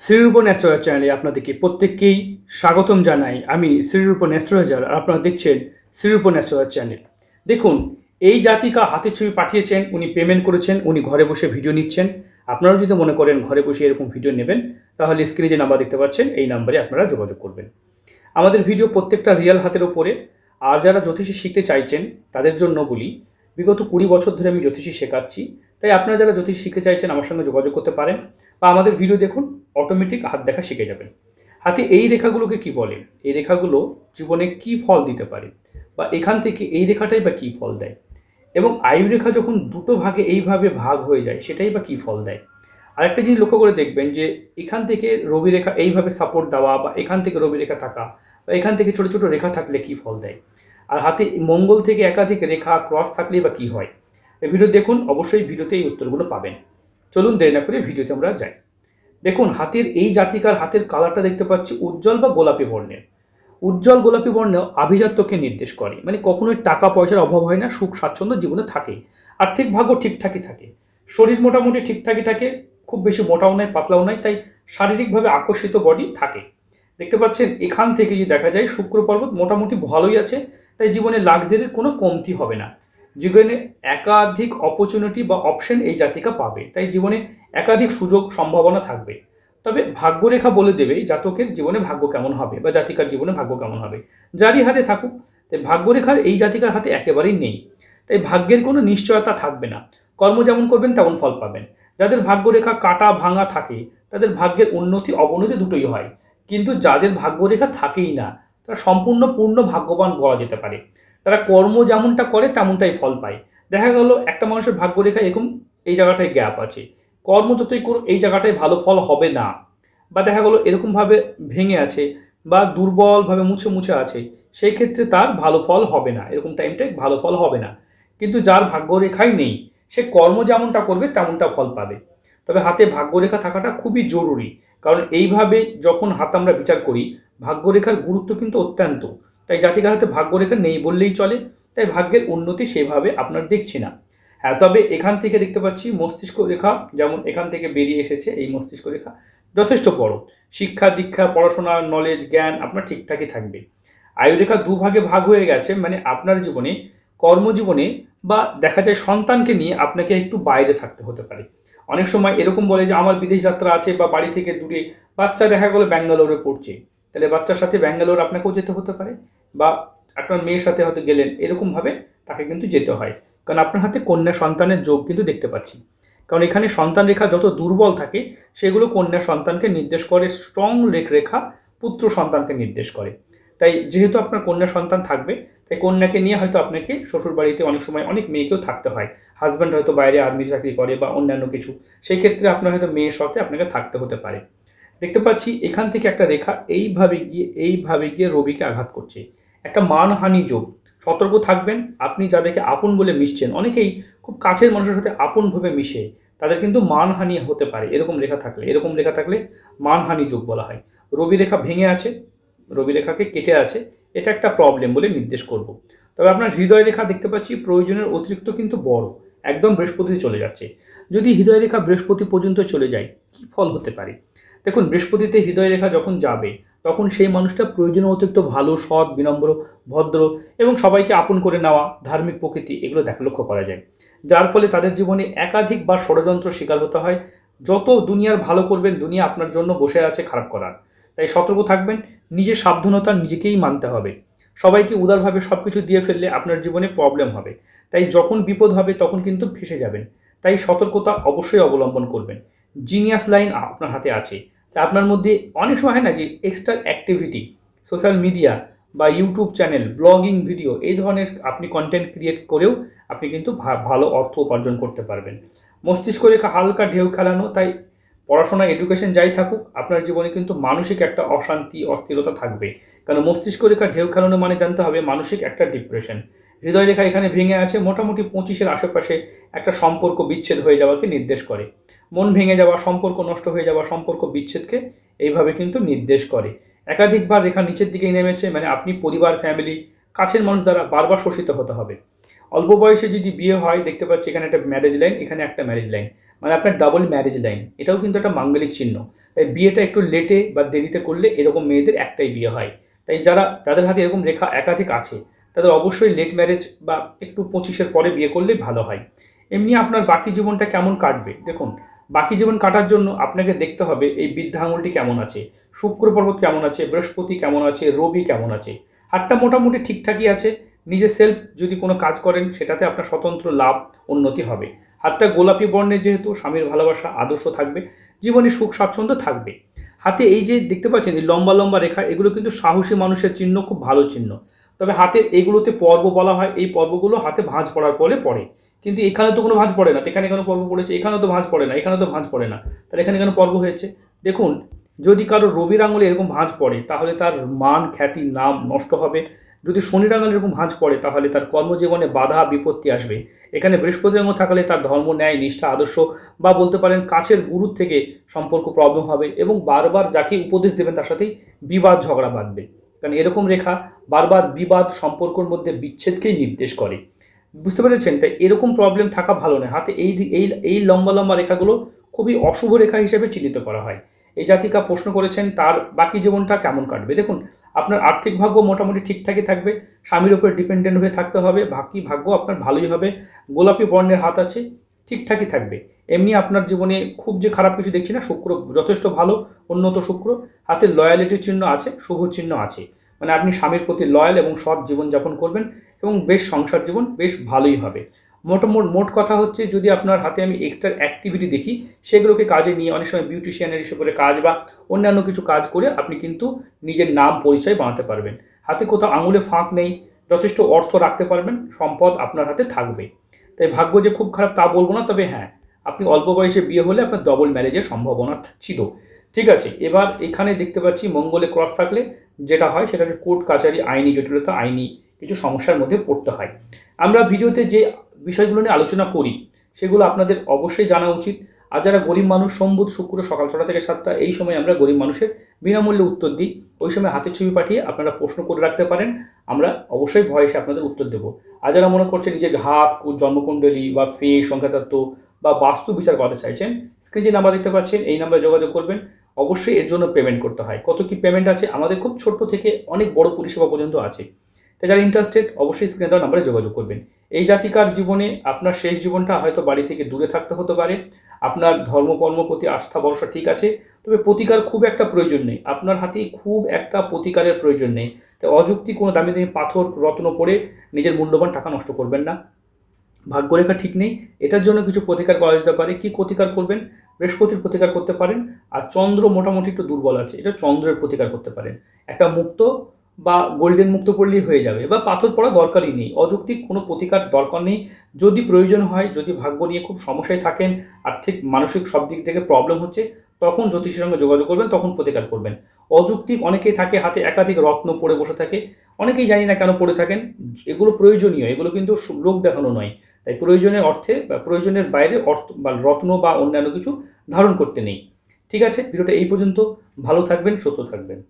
শ্রীরূপ ন্যাস্ট্রোলজার চ্যানেলে আপনাদেরকে প্রত্যেককেই স্বাগতম জানাই। আমি শ্রীরূপ ন্যাস্ট্রোলজার আর আপনারা দেখছেন শ্রীরূপ ন্যাস্ট্রোলজার চ্যানেল দেখুন, এই জাতিকা হাতের ছবি পাঠিয়েছেন, উনি পেমেন্ট করেছেন, উনি ঘরে বসে ভিডিও নিচ্ছেন। আপনারাও যদি মনে করেন ঘরে বসে এরকম ভিডিও নেবেন, তাহলে স্ক্রিনে যে নাম্বার দেখতে পাচ্ছেন, এই নাম্বারে আপনারা যোগাযোগ করবেন। আমাদের ভিডিও প্রত্যেকটা রিয়াল হাতের ওপরে আর যারা জ্যোতিষী শিখতে চাইছেন, তাদের জন্য বলি, বিগত কুড়ি বছর ধরে আমি জ্যোতিষী শেখাচ্ছি। তাই আপনারা যারা জ্যোতিষ শিখতে চাইছেন, আমার সঙ্গে যোগাযোগ করতে পারেন। বা আমাদের ভিডিও দেখুন অটোমেটিক হাত দেখা শিখে যাবেন। হাতে এই রেখাগুলোকে কি বলে? এই রেখাগুলো জীবনে কি ফল দিতে পারে? বা এখান থেকে এই রেখাটাই বা কী ফল দেয়? এবং আয়ু রেখা যখন দুটো ভাগে এইভাবে ভাগ হয়ে যায়, সেটাই বা কী ফল দেয়? আরেকটা জিনিস লক্ষ্য করে দেখবেন যে, এখান থেকে রবি রেখা এইভাবে সাপোর্ট দেওয়া বা এখান থেকে রবি রেখা থাকা বা এখান থেকে ছোটো ছোটো রেখা থাকলে কী ফল দেয়? আর হাতে মঙ্গল থেকে একাধিক রেখা ক্রস থাকলে বা কী হয়? ভিডিও দেখুন, অবশ্যই ভিডিওতে এই উত্তরগুলো পাবেন। চলুন দেরি না করে ভিডিওতে আমরা যাই। দেখুন, হাতের এই জাতিকার হাতের কালারটা দেখতে পাচ্ছি উজ্জ্বল বা গোলাপি বর্ণের। উজ্জ্বল গোলাপি বর্ণ আভিজাত্যকে নির্দেশ করে। মানে কখনোই টাকা পয়সার অভাব হয় না, সুখ স্বাচ্ছন্দ্য জীবনে থাকে। আর্থিক ভাগ্য ঠিকঠাকই থাকে। শরীর মোটামুটি ঠিকঠাকই থাকে, খুব বেশি মোটাও নয়, পাতলাও নয়, তাই শারীরিকভাবে আকর্ষিত বডি থাকে। দেখতে পাচ্ছেন, এখান থেকে যদি দেখা যায়, শুক্র পর্বত মোটামুটি ভালোই আছে, তাই জীবনে লাক্সারির কোনো কমতি হবে না। জীবনে একাধিক অপরচুনিটি বা অপশন এই জাতিকা পাবে। তাই জীবনে একাধিক সুযোগ, সম্ভাবনা থাকবে। তবে ভাগ্যরেখা বলে দেবে জাতকের জীবনে ভাগ্য কেমন হবে বা জাতিকার জীবনে ভাগ্য কেমন হবে। যারই হাতে থাকুক, তাই ভাগ্যরেখার এই জাতিকার হাতে একেবারেই নেই। তাই ভাগ্যের কোনো নিশ্চয়তা থাকবে না। কর্ম যেমন করবেন, তেমন ফল পাবেন। যাদের ভাগ্যরেখা কাটা ভাঙা থাকে, তাদের ভাগ্যের উন্নতি, অবনতি দুটোই হয়। কিন্তু যাদের ভাগ্যরেখা থাকেই না, তারা সম্পূর্ণ পূর্ণ ভাগ্যবান বলা যেতে পারে। তারা কর্ম যেমনটা করে, তেমনটাই ফল পায়। দেখা গেল একটা মানুষের ভাগ্যরেখা এরকম এই জায়গাটায় গ্যাপ আছে। কর্ম যতই করুক, এই জায়গাটায় ভালো ফল হবে না। বা দেখা গেলো এরকমভাবে ভেঙে আছে বা দুর্বলভাবে মুছে মুছে আছে, সেই ক্ষেত্রে তার ভালো ফল হবে না। এরকম টাইমটায় ভালো ফল হবে না। কিন্তু যার ভাগ্যরেখাই নেই, সে কর্ম যেমনটা করবে, তেমনটা ফল পাবে। তবে হাতে ভাগ্যরেখা থাকাটা খুবই জরুরি। কারণ এইভাবে যখন হাত আমরা বিচার করি, ভাগ্যরেখার গুরুত্ব কিন্তু অত্যন্ত। তাই জাতিকার হাতে ভাগ্যরেখা নেই বললেই চলে, তাই ভাগ্যের উন্নতি সেভাবে আপনার দেখছি না। হ্যাঁ তবে এখান থেকে দেখতে পাচ্ছি মস্তিষ্ক রেখা, যেমন এখান থেকে বেরিয়ে এসেছে এই মস্তিষ্ক রেখা, যথেষ্ট বড়। শিক্ষা, দীক্ষা, পড়াশোনা নলেজ জ্ঞান আপনার ঠিকঠাকই থাকবে। আয়ুরেখা দুভাগে ভাগ হয়ে গেছে মানে আপনার জীবনে, কর্মজীবনে বা দেখা যায় সন্তানকে নিয়ে আপনাকে একটু বাইরে থাকতে হতে পারে। অনেক সময় এরকম বলে যে, আমার বিদেশ যাত্রা আছে বা বাড়ি থেকে দূরে বাচ্চা দেখা গেলো ব্যাঙ্গালোরে পড়ছে। তাহলে বাচ্চার সাথে ব্যাঙ্গালোর আপনাকেও যেতে হতে পারে। বা আপনার মেয়ের সাথে হয়তো গেলেন এরকমভাবে তাকে কিন্তু যেতে হয়। কারণ আপনার হাতে কন্যা সন্তানের যোগ কিন্তু দেখতে পাচ্ছি। কারণ এখানে সন্তান রেখা যত দুর্বল থাকে, সেগুলো কন্যা সন্তানকে নির্দেশ করে, স্ট্রং রেখ রেখা পুত্র সন্তানকে নির্দেশ করে। তাই যেহেতু আপনার কন্যা সন্তান থাকবে, তাই কন্যাকে নিয়ে হয়তো আপনাকে শ্বশুর বাড়িতে অনেক সময় অনেক মেয়েকেও থাকতে হয়। হাজব্যান্ড হয়তো বাইরে আর্মি চাকরি করে বা অন্যান্য কিছু। সেই ক্ষেত্রে আপনার হয়তো মেয়ের সাথে আপনাকে থাকতে হতে পারে। দেখতে পাচ্ছি এখান থেকে একটা রেখা এইভাবে গিয়ে এইভাবে গিয়ে রবিকে আঘাত করছে। একটা মানহানি যোগ। সতর্ক থাকবেন, আপনি যাদেরকে আপন বলে মিশছেন, অনেকেই খুব কাছের মানুষের সাথে আপনভাবে মিশে, তাদের কিন্তু মানহানি হতে পারে, এরকম রেখা থাকলে, এরকম রেখা থাকলে মানহানি যোগ বলা হয়। রবি রেখা ভেঙে আছে রবি রেখাকে কেটে আছে, এটা একটা প্রবলেম বলে নির্দেশ করব। তবে আপনার হৃদয় রেখা দেখতে পাচ্ছি, প্রয়োজনের অতিরিক্ত কিন্তু বড়, একদম বৃহস্পতি চলে যাচ্ছে। যদি হৃদয় রেখা বৃহস্পতি পর্যন্ত চলে যায়, কী ফল হতে পারে? দেখুন, বৃহস্পতিতে হৃদয় রেখা যখন যাবে তখন সেই মানুষটা প্রয়োজনীয় অতিরিক্ত ভালো, সৎ, বিনম্র, ভদ্র এবং সবাইকে আপন করে নেওয়া, ধার্মিক প্রকৃতি, এগুলো দেখ লক্ষ্য করা যায়। যার ফলে তাদের জীবনে একাধিকবার ষড়যন্ত্র শিকার হতে হয়। যত দুনিয়ার ভালো করবেন, দুনিয়া আপনার জন্য বসে আছে খারাপ করার। তাই সতর্ক থাকবেন, নিজের সাবধানতা নিজেকেই মানতে হবে। সবাইকে উদারভাবে সব কিছু দিয়ে ফেললে আপনার জীবনে প্রবলেম হবে। তাই যখন বিপদ হবে, তখন কিন্তু ফেসে যাবেন। তাই সতর্কতা অবশ্যই অবলম্বন করবেন। জিনিয়াস লাইন আপনার হাতে আছে। তা আপনার মধ্যে অনেক সময় হয় না যে এক্সট্রা অ্যাক্টিভিটি সোশ্যাল মিডিয়া বা ইউটিউব চ্যানেল ব্লগিং ভিডিও এই ধরনের আপনি কন্টেন্ট ক্রিয়েট করেও আপনি কিন্তু ভালো অর্থ উপার্জন করতে পারবেন। মস্তিষ্ক রেখা হালকা ঢেউ খেলানো, তাই পড়াশোনা এডুকেশন যাই থাকুক, আপনার জীবনে কিন্তু মানসিক একটা অশান্তি, অস্থিরতা থাকবে। কারণ মস্তিষ্ক রেখা ঢেউ খেলানো মানে জানতে হবে মানসিক একটা ডিপ্রেশন হৃদয় রেখা এখানে ভেঙে আছে, মোটামুটি পঁচিশের আশেপাশে একটা সম্পর্ক বিচ্ছেদ হয়ে যাওয়াকে নির্দেশ করে। মন ভেঙে যাওয়া, সম্পর্ক নষ্ট হয়ে যাওয়া, সম্পর্ক বিচ্ছেদকে এইভাবে কিন্তু নির্দেশ করে। একাধিকবার রেখা নিচের দিকেই নেমেছে মানে আপনি পরিবার ফ্যামিলি কাছের মানুষ দ্বারা বারবার শোষিত হতে হবে। অল্প বয়সে যদি বিয়ে হয়, দেখতে পাচ্ছি এখানে একটা ম্যারেজ লাইন এখানে একটা ম্যারেজ লাইন মানে আপনার ডাবল ম্যারেজ লাইন এটাও কিন্তু একটা মাঙ্গলিক চিহ্ন। তাই বিয়েটা একটু লেটে বা দেরিতে করলে এরকম মেয়েদের একটাই বিয়ে হয়। তাই যারা যাদের হাতে এরকম রেখা একাধিক আছে তাদের অবশ্যই লেট ম্যারেজ বা একটু পঁচিশের পরে বিয়ে করলেই ভালো হয়। এমনি আপনার বাকি জীবনটা কেমন কাটবে? দেখুন, বাকি জীবন কাটার জন্য আপনাকে দেখতে হবে এই বৃদ্ধা আঙুলটি কেমন আছে, শুক্র পর্বত কেমন আছে, বৃহস্পতি কেমন আছে, রবি কেমন আছে। হাতটা মোটামুটি ঠিকঠাকই আছে নিজে সেলফ যদি কোনো কাজ করেন সেটাতে আপনার স্বতন্ত্র লাভ, উন্নতি হবে। হাতটা গোলাপি বর্ণের যেহেতু, স্বামীর ভালোবাসা, আদর্শ থাকবে, জীবনে সুখ, স্বাচ্ছন্দ্য থাকবে। হাতে এই যে দেখতে পাচ্ছেন, এই লম্বা লম্বা রেখা, এগুলো কিন্তু সাহসী মানুষের চিহ্ন, খুব ভালো চিহ্ন। তবে হাতে এগুলোতে পর্ব বলা হয়, এই পর্বগুলো হাতে ভাঁজ পড়ার পরে পড়ে। কিন্তু এখানে তো কোনো ভাঁজ পড়ে না, এখানে কেন পর্ব পড়েছে এখানে তো ভাঁজ পড়ে না এখানে তো ভাঁজ পড়ে না। তাহলে এখানে কেন পর্ব হয়েছে? দেখুন, যদি কারও রবির আঙুলে এরকম ভাঁজ পড়ে, তাহলে তার মান, খ্যাতি, নাম নষ্ট হবে। যদি শনির আঙুলে এরকম ভাঁজ পড়ে, তাহলে তার কর্মজীবনে বাধা, বিপত্তি আসবে। এখানে বৃহস্পতি আঙুল থাকলে তার ধর্ম, ন্যায়, নিষ্ঠা, আদর্শ বা বলতে পারেন কাছের গুরুর থেকে সম্পর্ক প্রবলেম হবে এবং বারবার যাকে উপদেশ দেবেন তার সাথেই বিবাদ, ঝগড়া বাঁধবে। কারণ এরকম রেখা বারবার বিবাদ, সম্পর্কের মধ্যে বিচ্ছেদকেই নির্দেশ করে। বুঝতে পেরেছেন? তাই এরকম প্রবলেম থাকা ভালো নয়। হাতে এই এই এই লম্বা লম্বা রেখাগুলো খুবই অশুভ রেখা হিসেবে চিহ্নিত করা হয়। এই জাতিকা প্রশ্ন করেছেন, তার বাকি জীবনটা কেমন কাটবে? দেখুন, আপনার আর্থিক ভাগ্য মোটামুটি ঠিকঠাকই থাকবে, স্বামীর উপর ডিপেন্ডেন্ট হয়ে থাকতে হবে, বাকি ভাগ্য আপনার ভালোই হবে। গোলাপি বর্ণের হাত আছে ঠিকঠাকই থাকবে। এমনি আপনার জীবনে খুব যে খারাপ কিছু দেখছি না, শুক্র যথেষ্ট ভালো, উন্নত শুক্র। হাতে লয়ালিটির চিহ্ন আছে, শুভ চিহ্ন আছে। মানে আপনি স্বামীর প্রতি লয়াল এবং সৎ জীবনযাপন করবেন এবং বেশ সংসার জীবন বেশ ভালোই হবে। মোটামোট মোট কথা হচ্ছে, যদি আপনার হাতে আমি এক্সট্রা অ্যাক্টিভিটি দেখি, সেগুলোকে কাজে নিয়ে অনেক সময় বিউটিশিয়ানের হিসেবে করে কাজ বা অন্যান্য কিছু কাজ করে আপনি কিন্তু নিজের নাম পরিচয় বানাতে পারবেন। হাতে কোথাও আঙুলে ফাঁক নেই, যথেষ্ট অর্থ রাখতে পারবেন, সম্পদ আপনার হাতে থাকবে। তাই ভাগ্য যে খুব খারাপ তা বলব না, তবে হ্যাঁ আপনি অল্প বয়সে বিয়ে হলে আপনার ডবল ম্যারেজের সম্ভাবনা ছিল। ঠিক আছে, এবার এখানে দেখতে পাচ্ছি মঙ্গলে ক্রস থাকলে যেটা হয় সেটা হচ্ছে কোর্ট কাচারি আইনি জটিলতা, আইনি কিছু সমস্যার মধ্যে পড়তে হয়। আমরা ভিডিওতে যে বিষয়গুলো নিয়ে আলোচনা করি, সেগুলো আপনাদের অবশ্যই জানা উচিত। আর যারা গরিব মানুষ, সম্বুধ শুক্র সকাল ছটা থেকে সাতটা, এই সময় আমরা গরিব মানুষের বিনামূল্যে উত্তর দিই। ওই সময় হাতের ছবি পাঠিয়ে আপনারা প্রশ্ন করে রাখতে পারেন। আমরা অবশ্যই ভয়েসে আপনাদের উত্তর দেবো। আর যারা মনে করছেন নিজের হাত জন্মকুণ্ডলী বা ফে সংখ্যাতত্ত্ব বা বাস্তু বিচার করতে চাইছেন স্ক্রিনে যে নাম্বার দেখতে পাচ্ছেন, এই নাম্বারে যোগাযোগ করবেন। অবশ্যই এর জন্য পেমেন্ট করতে হয়। কত কি পেমেন্ট আছে? আমাদের খুব ছোট্ট থেকে অনেক বড় পরিষেবা পর্যন্ত আছে। তাই যারা ইন্টারেস্টেড অবশ্যই স্ক্রিনে দেওয়া নাম্বারে যোগাযোগ করবেন। এই জাতিকার জীবনে আপনার শেষ জীবনটা হয়তো বাড়ি থেকে দূরে থাকতে হতে পারে। আপনার ধর্মকর্ম প্রতি আস্থা, ভরসা ঠিক আছে, তবে প্রতিকার খুব একটা প্রয়োজন নেই। আপনার হাতেই খুব একটা প্রতিকারের প্রয়োজন নেই। তাই অযুক্তি কোনো দামি দামি পাথর, রত্ন পড়ে নিজের মূল্যবান টাকা নষ্ট করবেন না। ভাগ্যরেখা ঠিক নেই। এটার জন্য কিছু প্রতিকার করা যেতে পারে। কী প্রতিকার করবেন? বৃহস্পতির প্রতিকার করতে পারেন। আর চন্দ্র মোটামুটি একটু দুর্বল আছে। এটা চন্দ্রের প্রতিকার করতে পারেন। একটা মুক্ত বা গোল্ডেন মুক্ত করলেই হয়ে যাবে। বা পাথর পড়া দরকারই নেই। অযৌক্তিক কোনো প্রতিকার দরকার নেই। যদি প্রয়োজন হয়, যদি ভাগ্য নিয়ে খুব সমস্যায় থাকেন, আর্থিক, মানসিক সব দিক থেকে প্রবলেম হচ্ছে, তখন জ্যোতিষের সঙ্গে যোগাযোগ করবেন, তখন প্রতিকার করবেন। অযৌক্তিক অনেকেই থাকে, হাতে একাধিক রত্ন পড়ে বসে থাকে। অনেকেই জানি না কেন পড়ে থাকেন। এগুলো প্রয়োজনীয়। এগুলো কিন্তু লোক দেখানো নয়। তাই প্রয়োজনের অর্থে বা প্রয়োজনের বাইরে অর্থ বা রত্ন বা অন্যান্য কিছু ধারণ করতে নেই। ঠিক আছে? ভিডিওটা এই পর্যন্ত। ভালো থাকবেন, সুস্থ থাকবেন।